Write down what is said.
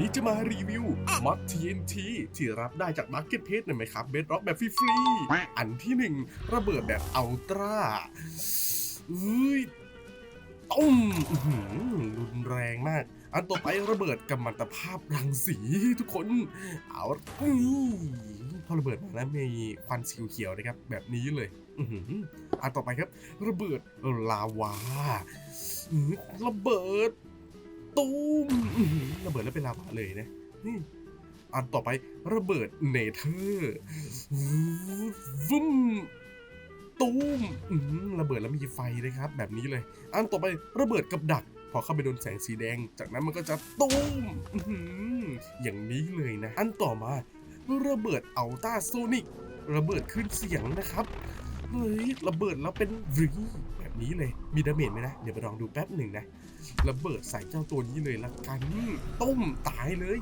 นี้จะมารีวิวม็อด TNT ที่รับได้จาก Marketplace หน่อยไหมครับเบสร็อกแบบฟรีๆอันที่หนึ่งระเบิดแบบอัลตร้าเอ้ยต้มรุนแรงมาก อันต่อไประเบิดกัมมันตภาพรังสีทุกคน เอานี่พอระเบิดมาแล้วมีควันสีเขียวนะครับ แบบนี้เลยอันต่อไปครับ ระเบิดลาวาระเบิด ตูมระเบิดแล้วเป็นลาวาเลยนะนี่อันต่อไประเบิดเนเธอร์วุ้มตูมระเบิดแล้วมีไฟเลยครับ แบบนี้เลย อันต่อไประเบิดกับดัก พอเข้าไปโดนแสงสีแดง จากนั้นมันก็จะตูมอย่างนี้เลยนะ อันต่อมา ระเบิดอัลตราโซนิกระเบิดขึ้นเสียงนะครับเฮ้ยระเบิดแล้วเป็นรี แบบนี้เลย มีดาเมจไหมนะ เดี๋ยวไปลองดูแป๊บหนึ่งนะ ระเบิดใส่เจ้าตัวนี้เลยละกัน ต้มตายเลย